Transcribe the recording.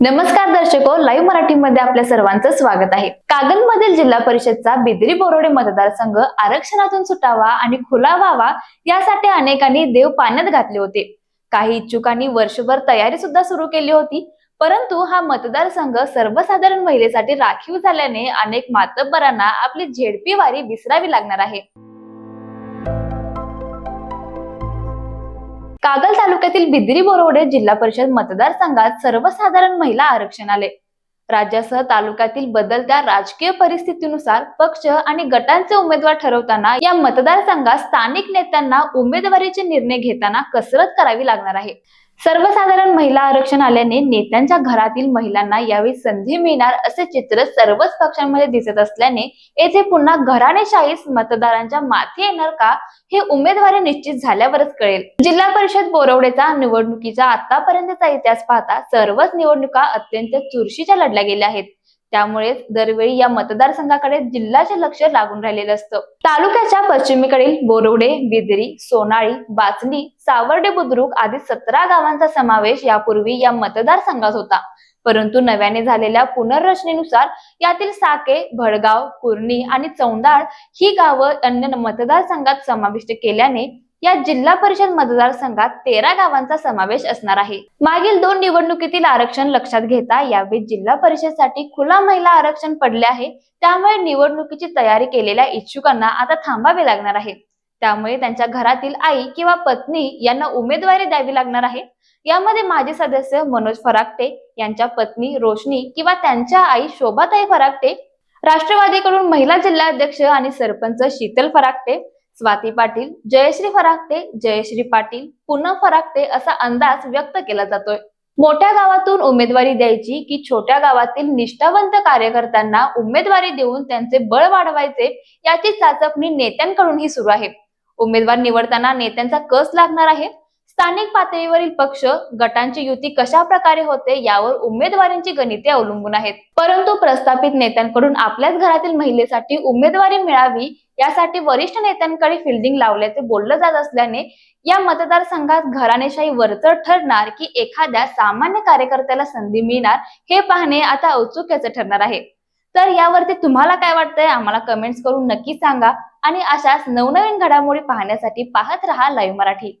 नमस्कार दर्शको लाईव्ह मराठीमध्ये आपल्या सर्वांचं स्वागत आहे. कागलमधील जिल्हा परिषदचा बिद्री बोरोडे मतदारसंघ आरक्षणातून सुटावा आणि खुला व्हावा यासाठी अनेकांनी देव पाण्यात घातले होते. काही इच्छुकांनी वर्षभर तयारी सुद्धा सुरू केली होती परंतु हा मतदारसंघ सर्वसाधारण महिलेसाठी राखीव झाल्याने अनेक मातब्बरांना आपली झेडपी वारी विसरावी लागणार आहे. कागल तालुक्यातील बिद्री बोरवडे जिल्हा परिषद मतदारसंघात सर्वसाधारण महिला आरक्षण आले. राज्यासह तालुक्यातील बदलत्या राजकीय परिस्थितीनुसार पक्ष आणि गटांचे उमेदवार ठरवताना या मतदारसंघात स्थानिक नेत्यांना उमेदवारीचे निर्णय घेताना कसरत करावी लागणार आहे. सर्वसाधारण महिला आरक्षण आल्याने नेत्यांच्या घरातील महिलांना यावेळी संधी मिळणार असे चित्र सर्वच पक्षांमध्ये दिसत असल्याने येथे पुन्हा घराणेशाहीस मतदारांच्या माथी येणार का हे उमेदवारी निश्चित झाल्यावरच कळेल. जिल्हा परिषद बोरवडेचा निवडणुकीचा आतापर्यंतचा इतिहास पाहता सर्वच निवडणुका अत्यंत चुरशीच्या लढल्या गेल्या आहेत. त्यामुळेच दरवेळी या मतदारसंघाकडे जिल्ह्याचे लक्ष लागून राहिलेलं असतं. तालुक्याच्या पश्चिमेकडील बोरवडे बिदरी सोनाळी बाचणी सावर्डे बुद्रुक आदी सतरा गावांचा समावेश यापूर्वी या मतदारसंघात होता. परंतु नव्याने झालेल्या पुनर्रचनेनुसार यातील साके भडगाव कुर्णी आणि चौंदाळ ही गावं अन्य मतदारसंघात समाविष्ट केल्याने या जिल्हा परिषद मतदारसंघात तेरा गावांचा समावेश असणार आहे. मागील दोन निवडणुकीतील आरक्षण लक्षात घेता यावेळी जिल्हा परिषदसाठी खुला महिला आरक्षण पडले आहे. त्यामुळे निवडणुकीची तयारी केलेल्या इच्छुकांना आता थांबावे लागणार आहे. त्यामुळे त्यांच्या घरातील आई किंवा पत्नी यांना उमेदवारी द्यावी लागणार आहे. यामध्ये माजी सदस्य मनोज फराकटे यांच्या पत्नी रोशनी किंवा त्यांच्या आई शोभाताई फराकटे राष्ट्रवादीकडून महिला जिल्हाध्यक्ष आणि सरपंच शीतल फराकटे स्वाती पाटील जयश्री फराकटे जयश्री पाटील पुन्हा फराकटे असा अंदाज व्यक्त केला जातोय. मोठ्या गावातून उमेदवारी द्यायची की छोट्या गावातील निष्ठावंत कार्यकर्त्यांना उमेदवारी देऊन त्यांचे बळ वाढवायचे याची चाचपणी नेत्यांकडूनही सुरू आहे. उमेदवार निवडताना नेत्यांचा कस लागणार आहे? स्थानिक पातळीवरील पक्ष गटांची युती कशा प्रकारे होते यावर उमेदवारांची गणिते अवलंबून आहेत. परंतु प्रस्थापित नेत्यांकडून आपल्याच घरातील महिलेसाठी उमेदवारी मिळावी यासाठी वरिष्ठ नेत्यांकडे फिल्डिंग लावल्याचे बोललं जात असल्याने या मतदारसंघात घराणेशाही वरचढ ठरणार की एखाद्या सामान्य कार्यकर्त्याला संधी मिळणार हे पाहणे आता औत्सुक्याचं ठरणार आहे. तर यावरती तुम्हाला काय वाटतंय? आम्हाला कमेंट्स करून नक्की सांगा आणि अशाच नवनवीन घडामोडी पाहण्यासाठी पाहत रहा लाईव्ह मराठी.